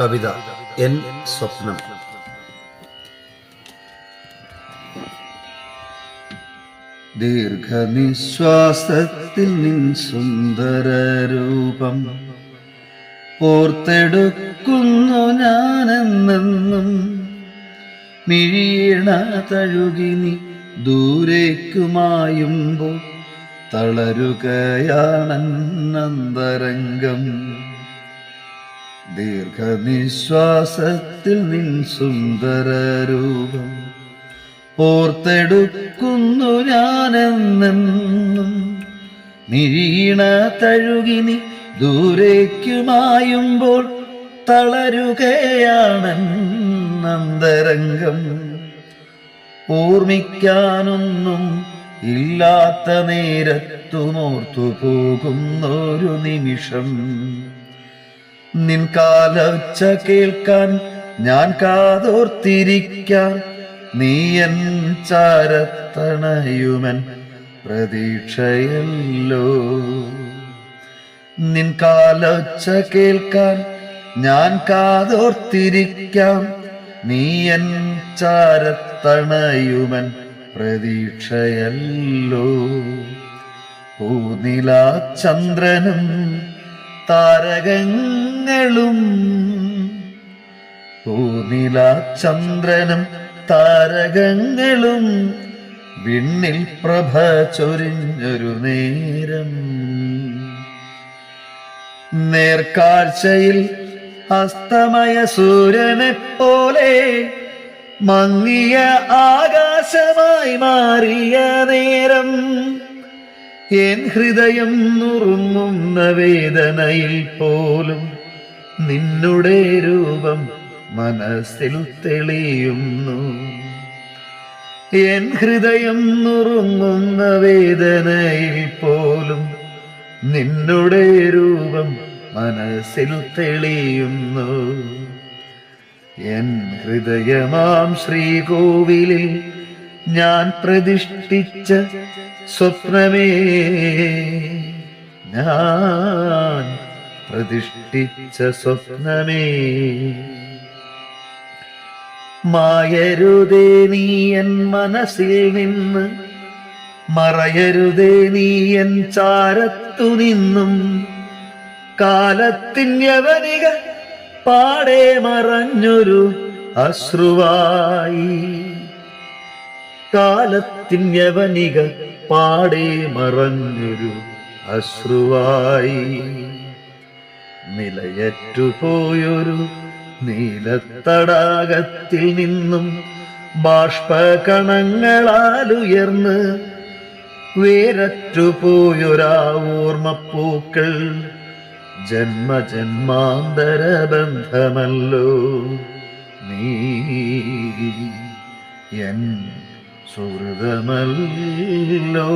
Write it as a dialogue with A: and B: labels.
A: കവിത N സ്വപ്നം. ദീർഘനിശ്വാസത്തിൽ നിൻ സുന്ദര രൂപം ഓർത്തെടുക്കുന്നു ഞാനെന്നെന്നും. മിഴിയണ തഴുകിനി ദൂരേക്കുമായുമ്പോൾ തളരുകയാണന്തരംഗം ദീർഘനിശ്വാസത്തിൽ നിൻ സുന്ദര രൂപം ഓർത്തെടുക്കുന്നു ഞാനെന്നെന്നും. മിഴീണ തഴുകിനി ദൂരേക്കുമായുമ്പോൾ തളരുകയാണന്തരംഗം ഓർമ്മിക്കാനൊന്നും ഇല്ലാത്ത നേരത്തുമോർത്തു പോകുന്നൊരു നിമിഷം. നിൻ കാലൊച്ച കേൾക്കാൻ ഞാൻ കാതോർത്തിരിക്കാൻ നീ എൻ ചാരത്തണയുമൻ പ്രതീക്ഷയല്ലോ. നിൻ കാലൊച്ച കേൾക്കാൻ ഞാൻ കാതോർത്തിരിക്കാം നീ എൻ ചാരത്തണയുമൻ പ്രതീക്ഷയല്ലോ. പൂനില ചന്ദ്രനും താരകങ്ങളും പൂനില ചന്ദ്രനും താരകങ്ങളും വിണ്ണിൽ പ്രഭ ചൊരിഞ്ഞൊരു നേരം. നേർക്കാഴ്ചയിൽ അസ്തമയ സൂര്യനെ പോലെ മങ്ങിയ ആകാശമായി മാറിയ നേരം എൻ ഹൃദയം നുറുങ്ങുന്ന വേദനയിൽ പോലും നിന്നുടെ രൂപം മനസ്സിൽ തെളിയുന്നു. എൻ ഹൃദയം നുറുങ്ങുന്ന വേദനയിൽ പോലും നിന്നുടെ രൂപം മനസ്സിൽ തെളിയുന്നു. എൻ ഹൃദയമാം ശ്രീകോവിലിൽ ഞാൻ പ്രതിഷ്ഠിച്ച സ്വപ്നമേ. ഞാൻ പ്രതിഷ്ഠിച്ച സ്വപ്നമേ. മായരുതേ നീ എൻ മനസ്സിൽ നിന്ന് മറയരുതേ നീ എൻ ചാരത്തു നിന്നും. കാലത്തിൻ യവനിക പാടെ മറഞ്ഞൊരു അശ്രുവായി. കാലത്തിൻ യവനിക പാടെ മറഞ്ഞൊരു അശ്രുവായി. നിലയറ്റുപോയൊരു നീലത്തടാകത്തിൽ നിന്നും ബാഷ്പകണങ്ങളാലുയർന്ന് വേരറ്റുപോയൊരാ ഓർമ്മപ്പൂക്കൾ ജന്മജന്മാന്തര ബന്ധമല്ലോ നീ എൻ സുഹൃതമല്ലോ